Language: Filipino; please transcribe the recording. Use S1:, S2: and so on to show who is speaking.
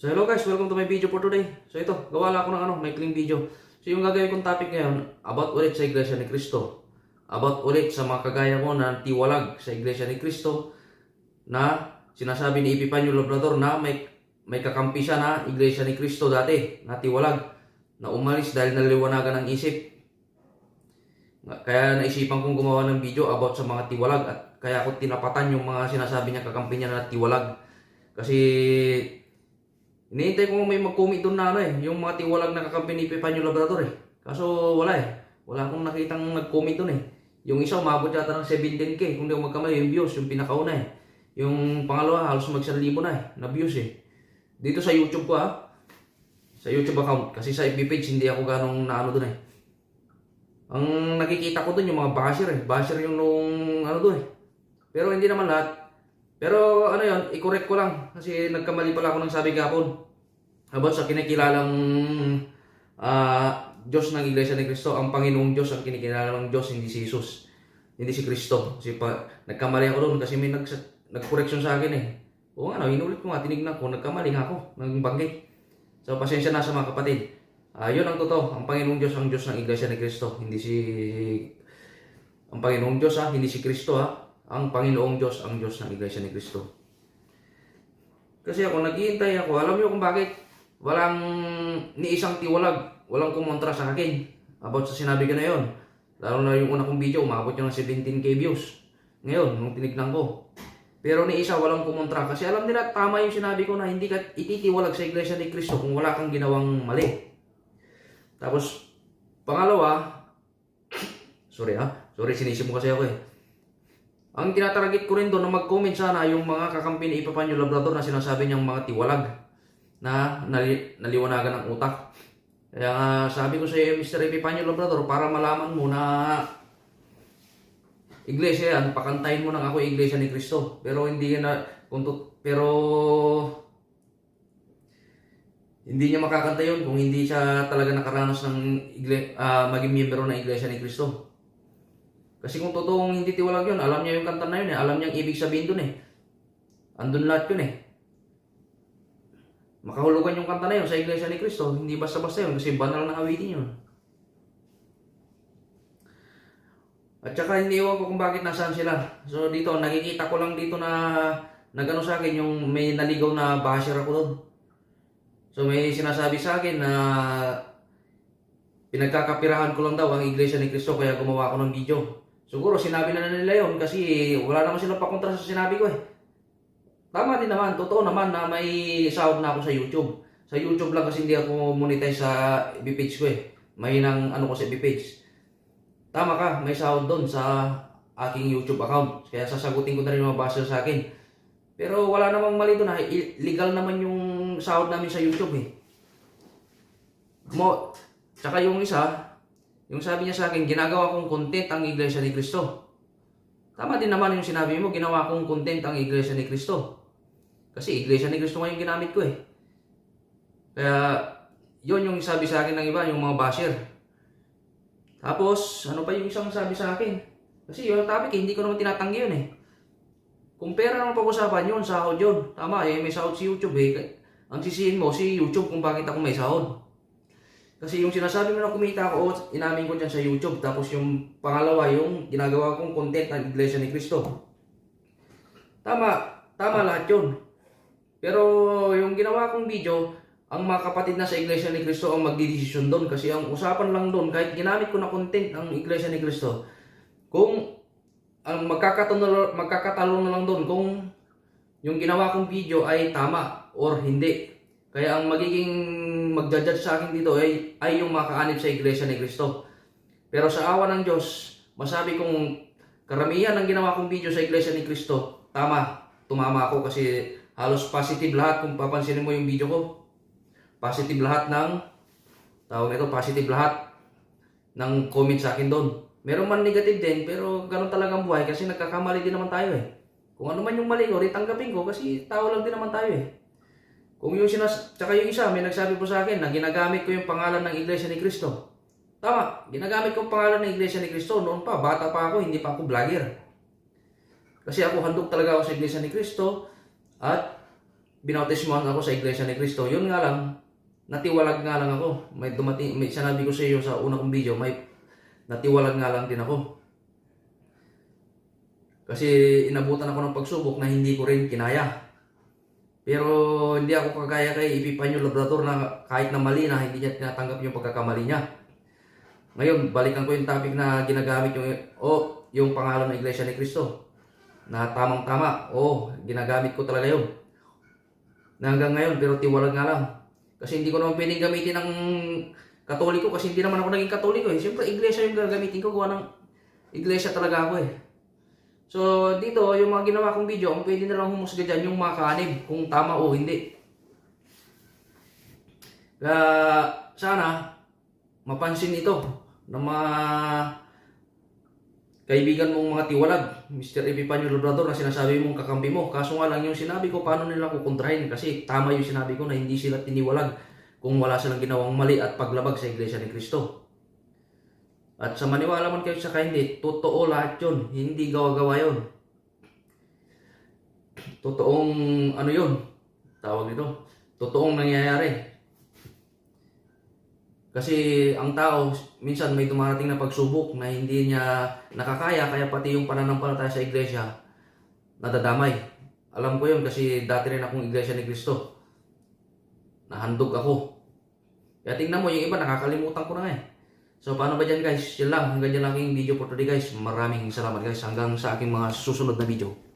S1: So hello guys, welcome to my video for today. So ito, gawa lang ako ng ano, may clean video. So yung gagawin kong topic ngayon, about ulit sa Iglesia ni Cristo. About ulit sa mga kagaya ko na tiwalag sa Iglesia ni Cristo na sinasabi ni Epifanio Labrador na may may kakampi siya na Iglesia ni Cristo dati, na tiwalag, na umalis dahil naliwanagan ng isip. Kaya naisipan kong gumawa ng video about sa mga tiwalag at kaya ako tinapatan yung mga sinasabi niya kakampi niya na tiwalag. Kasi Iniintay ko may mag-comment doon na ano eh, yung mga tiwalag na kakampi ni Epifanio Labrador eh. Kaso wala eh. Wala akong nakitang nag-comment doon eh. Yung isa umabot yata ng 17k, kung di ako magkamali, yung views, yung pinakauna eh. Yung pangalawa, halos mag 1,000 na eh, na views eh. Dito sa YouTube ko ah, sa YouTube account, kasi sa FB page hindi ako ganong naano doon eh. Ang nakikita ko doon yung mga basher eh. Basher yung nung ano doon eh. Pero hindi naman lahat. Pero ano yon, i-correct ko lang kasi nagkamali pala ako ng sabi gapon. About sa kinikilalang ah Diyos ng Iglesia ni Cristo, ang Panginoong Diyos ang kinikilala ng Diyos, hindi si Jesus. Hindi si Kristo. Kasi pa, nagkamali ako doon kasi may nag, nag-correction sa akin eh. O ano, inulit ko nga, tinignan ko, nagkamali nga ako, naging banggit. So, pasensya na sa mga kapatid. Ah, yun ang totoo. Ang Panginoong Diyos ang Diyos ng Iglesia ni Cristo, hindi si ang Panginoong Diyos ha, hindi si Kristo ha. Ang Panginoong Diyos ang Diyos ng Iglesia ni Cristo. Kasi ako naghihintay ako, alam niyo kung bakit walang ni isang tiwalag, walang kumontra sa akin about sa sinabi ko na yon. Lalo na yung una kong video, umabot yung ng 17k views. Ngayon, nung tinignan ko. Pero ni isa walang kumontra kasi alam nila tama yung sinabi ko na hindi ka ititiwalag sa Iglesia ni Cristo kung wala kang ginawang mali. Tapos, pangalawa, sorry ha, sorry sinisip mo kasi ako eh. Ang tinatarget ko rin doon na mag-comment sana yung mga kakampi ni Epifanio Labrador na sinasabi niyang mga tiwalag na nali, naliwanagan ng utak. Kaya nga sabi ko sa iyo, Mr. Epifanio Labrador, para malaman mo na iglesia yan, pakantayin mo nang ako iglesia ni Cristo. Pero hindi na, kung tut- pero hindi niya makakanta yun kung hindi siya talaga nakaranas ng igle, ah, maging miyembro ng iglesia ni Cristo. Kasi kung totoong hindi tiwalag yun, alam niya yung kanta na yun eh. Alam niya ang ibig sabihin dun eh. Andun lahat yun eh. Makahulugan yung kanta na yun sa Iglesia ni Cristo. Hindi basta-basta yun kasi banal na awitin yun. At saka hindi ko kung bakit nasaan sila. So dito, nakikita ko lang dito na nagano sa akin yung may naligaw na basher ako doon. So may sinasabi sa akin na pinagkakapirahan ko lang daw ang Iglesia ni Cristo kaya gumawa ako ng video. Siguro sinabi na nila yon kasi wala naman silang pakontra sa sinabi ko eh. Tama din naman, totoo naman na may sahod na ako sa YouTube. Sa YouTube lang kasi hindi ako monetize sa FB page ko eh. May nang ano ko sa FB page. Tama ka, may sahod doon sa aking YouTube account. Kaya sasagutin ko na rin mga basher sa akin. Pero wala namang mali doon Legal naman yung sahod namin sa YouTube eh. Mo, tsaka yung isa, yung sabi niya sa akin, ginagawa kong content ang Iglesia ni Cristo. Tama din naman yung sinabi mo, ginawa kong content ang Iglesia ni Cristo. Kasi Iglesia ni Cristo nga yung ginamit ko eh. Kaya, yon yung sabi sa akin ng iba, yung mga basher. Tapos, ano pa yung isang sabi sa akin? Kasi yung topic, hindi ko naman tinatanggi yun eh. Kung pera naman pag-usapan yun, sahod yun. Tama eh, may sahod si YouTube eh. Ang sisihin mo, si YouTube kung bakit ako may sahod. Kasi yung sinasabi mo na kumita ako, inamin ko dyan sa YouTube. Tapos yung pangalawa, yung ginagawa kong content ng Iglesia ni Cristo. Tama, tama lahat yun. Pero yung ginawa kong video, ang mga kapatid na sa Iglesia ni Cristo ang magdidesisyon doon. Kasi ang usapan lang doon, kahit ginamit ko na content ang Iglesia ni Cristo, kung ang magkakatalo na lang doon kung yung ginawa kong video ay tama or hindi. Kaya ang magiging magja-judge sa akin dito ay, ay yung makaanib sa Iglesia ni Cristo. Pero sa awa ng Diyos, masabi kong karamihan ng ginawa kong video sa Iglesia ni Cristo, tama, tumama ako kasi halos positive lahat kung papansinin mo yung video ko. Positive lahat ng, tawag nito, positive lahat ng comment sa akin doon. Meron man negative din, pero ganun talaga ang buhay kasi nagkakamali din naman tayo eh. Kung ano man yung mali ko, tanggapin ko kasi tao lang din naman tayo eh. Kung yung sinas... Tsaka yung isa, may nagsabi po sa akin na ginagamit ko yung pangalan ng Iglesia ni Cristo. Tama, ginagamit ko ang pangalan ng Iglesia ni Cristo. Noon pa, bata pa ako, hindi pa ako vlogger. Kasi ako handog talaga ako sa Iglesia ni Cristo at binautismohan ako sa Iglesia ni Cristo. Yun nga lang, natiwalag nga lang ako. May dumating, may sinabi ko sa iyo sa una kong video, may natiwalag nga lang din ako. Kasi inabutan ako ng pagsubok na hindi ko rin kinaya. Pero hindi ako kagaya kay Epipanyo Labrador na kahit na mali na hindi niya tinatanggap yung pagkakamali niya. Ngayon, balikan ko yung topic na ginagamit yung o yung pangalan ng Iglesia ni Cristo. Na tamang-tama. Oo, ginagamit ko talaga yun. Na hanggang ngayon, pero tiwalag nga lang. Kasi hindi ko naman pwedeng gamitin ng katoliko kasi hindi naman ako naging katoliko eh. Siyempre, iglesia yung gagamitin ko. Gawa ng iglesia talaga ako eh. So, dito, yung mga ginawa kong video, ang pwede na lang humusga dyan yung mga kanib, kung tama o hindi. Kaya, sana, mapansin ito ng mga kaibigan mong mga tiwalag, Mr. Epipanyo Labrador, na sinasabi mong kakampi mo. Kaso nga lang yung sinabi ko, paano nila kukontrahin? Kasi tama yung sinabi ko na hindi sila tiniwalag kung wala silang ginawang mali at paglabag sa Iglesia ni Cristo. At sa maniwala man kayo sa hindi, totoo lahat yun. Hindi gawa-gawa yun. Totoong ano yun, tawag nito, totoong nangyayari. Kasi ang tao, minsan may dumarating na pagsubok na hindi niya nakakaya, kaya pati yung pananampalataya sa iglesia, nadadamay. Alam ko yun kasi dati rin akong iglesia ni Cristo. Nahandog ako. Kaya tingnan mo, yung iba nakakalimutan ko na nga eh. So paano ba dyan guys? Yan lang, hanggang dyan lang aking video for today guys. Maraming salamat guys hanggang sa aking mga susunod na video.